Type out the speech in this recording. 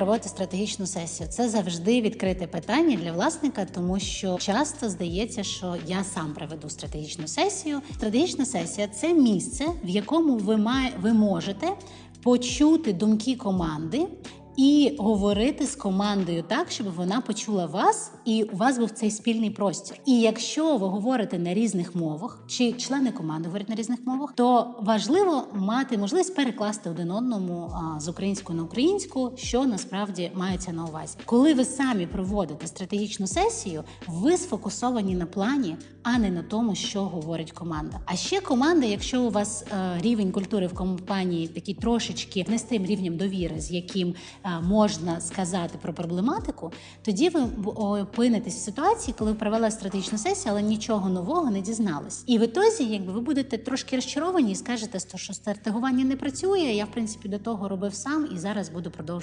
проводити стратегічну сесію? Це завжди відкрите питання для власника, тому що часто здається, що я сам проведу стратегічну сесію. Стратегічна сесія це місце, в якому ви має, ви можете почути думки команди. І говорити з командою так, щоб вона почула вас, і у вас був цей спільний простір. І якщо ви говорите на різних мовах, чи члени команди говорять на різних мовах, то важливо мати можливість перекласти один одному з української на українську, що насправді мається на увазі. Коли ви самі проводите стратегічну сесію, ви сфокусовані на плані, а не на тому, що говорить команда. А ще команда, якщо у вас е, рівень культури в компанії такий трошечки не з тим рівнем довіри, з яким е, можна сказати про проблематику, тоді ви опинитесь в ситуації, коли ви провели стратегічну сесію, але нічого нового не дізнались. І в ітозі, якби ви будете трошки розчаровані і скажете, що стратегування не працює. Я в принципі до того робив сам і зараз буду продовжувати.